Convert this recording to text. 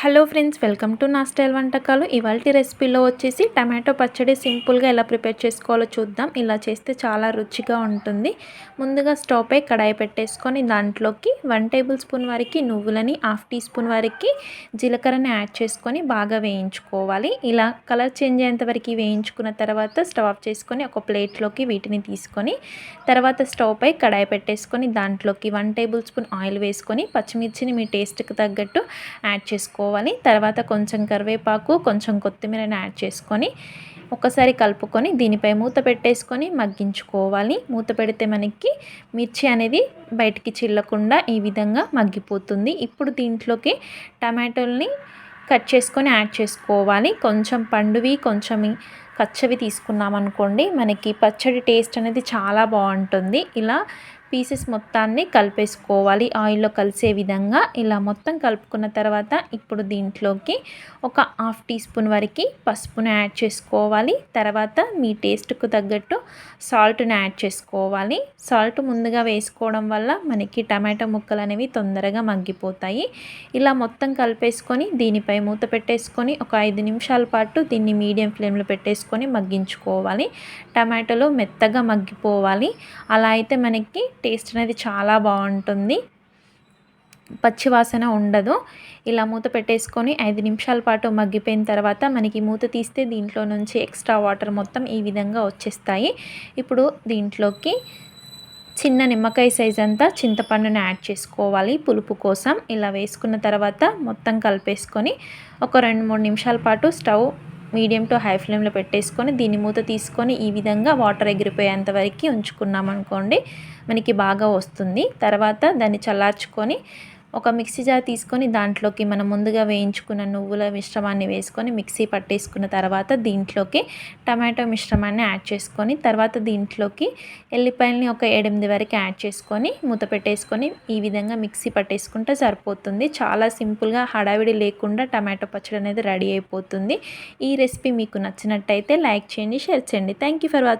Hello friends welcome to నా style వంటకాలు. ఇవాళ రెసిపీలో వచ్చేసి టమాటో పచ్చడి సింపుల్గా ఎలా ప్రిపేర్ చేసుకోవాలో చూద్దాం. ఇలా చేస్తే చాలా రుచిగా ఉంటుంది. ముందుగా స్టవ్ పై కడాయి పెట్టేసుకొని దాంట్లోకి వన్ టేబుల్ స్పూన్ వరకు నువ్వులని హాఫ్ టీ స్పూన్ వరకు జీలకర్రని యాడ్ చేసుకొని బాగా వేయించుకోవాలి. ఇలా కలర్ చేంజ్ అయ్యేంత వరకు వేయించుకున్న తర్వాత స్టవ్ ఆఫ్ చేసుకొని ఒక ప్లేట్లోకి వీటిని తీసుకొని తర్వాత స్టవ్ పై కడాయి పెట్టేసుకొని దాంట్లోకి వన్ టేబుల్ స్పూన్ ఆయిల్ వేసుకొని పచ్చిమిర్చిని మీ టేస్ట్కి తగ్గట్టు యాడ్ చేసుకోవాలి చేసుకోవాలి తర్వాత కొంచెం కరివేపాకు కొంచెం కొత్తిమీరని యాడ్ చేసుకొని ఒకసారి కలుపుకొని దీనిపై మూత పెట్టేసుకొని మగ్గించుకోవాలి. మూత పెడితే మనకి మిర్చి అనేది బయటికి చిల్లకుండా ఈ విధంగా మగ్గిపోతుంది. ఇప్పుడు దీంట్లోకి టమాటోల్ని కట్ చేసుకొని యాడ్ చేసుకోవాలి. కొంచెం పండువి కొంచెం పచ్చవి తీసుకున్నాం అనుకోండి మనకి పచ్చడి టేస్ట్ అనేది చాలా బాగుంటుంది. ఇలా పీసెస్ మొత్తాన్ని కలిపేసుకోవాలి. ఆయిల్లో కలిసే విధంగా ఇలా మొత్తం కలుపుకున్న తర్వాత ఇప్పుడు దీంట్లోకి ఒక హాఫ్ టీ స్పూన్ వరకు పసుపును యాడ్ చేసుకోవాలి. తర్వాత మీ టేస్ట్కు తగ్గట్టు సాల్ట్ని యాడ్ చేసుకోవాలి. సాల్ట్ ముందుగా వేసుకోవడం వల్ల మనకి టమాటో ముక్కలు అనేవి తొందరగా మగ్గిపోతాయి. ఇలా మొత్తం కలిపేసుకొని దీనిపై మూత పెట్టేసుకొని ఒక ఐదు నిమిషాల పాటు దీన్ని మీడియం ఫ్లేమ్లో పెట్టేసుకొని మగ్గించుకోవాలి. టమాటోలు మెత్తగా మగ్గిపోవాలి. అలా అయితే మనకి టేస్ట్ అనేది చాలా బాగుంటుంది. పచ్చివాసన ఉండదు. ఇలా మూత పెట్టేసుకొని ఐదు నిమిషాల పాటు మగ్గిపోయిన తర్వాత మనకి మూత తీస్తే దీంట్లో నుంచి ఎక్స్ట్రా వాటర్ మొత్తం ఈ విధంగా వచ్చేస్తాయి. ఇప్పుడు దీంట్లోకి చిన్న నిమ్మకాయ సైజ్ అంతా చింతపండుని యాడ్ చేసుకోవాలి పులుపు కోసం. ఇలా వేసుకున్న తర్వాత మొత్తం కలిపేసుకొని ఒక రెండు మూడు నిమిషాల పాటు స్టవ్ మీడియం టు హై ఫ్లేమ్లో పెట్టేసుకొని దీన్ని మూత తీసుకొని ఈ విధంగా వాటర్ ఎగిరిపోయేంత వరకు ఉంచుకున్నాం అనుకోండి మనకి బాగా వస్తుంది. తర్వాత దాన్ని చల్లార్చుకొని ఒక మిక్సీ జార్ తీసుకొని దాంట్లోకి మనం ముందుగా వేయించుకున్న నువ్వుల మిశ్రమాన్ని వేసుకొని మిక్సీ పట్టేసుకున్న తర్వాత దీంట్లోకి టమాటో మిశ్రమాన్ని యాడ్ చేసుకొని తర్వాత దీంట్లోకి ఎల్లిపాయలని ఒక ఎనిమిది వరకు యాడ్ చేసుకొని మూత పెట్టేసుకొని ఈ విధంగా మిక్సీ పట్టేసుకుంటే సరిపోతుంది. చాలా సింపుల్గా హడావిడి లేకుండా టమాటో పచ్చడి అనేది రెడీ అయిపోతుంది. ఈ రెసిపీ మీకు నచ్చినట్టయితే లైక్ చేయండి షేర్ చేయండి. Thank you for watching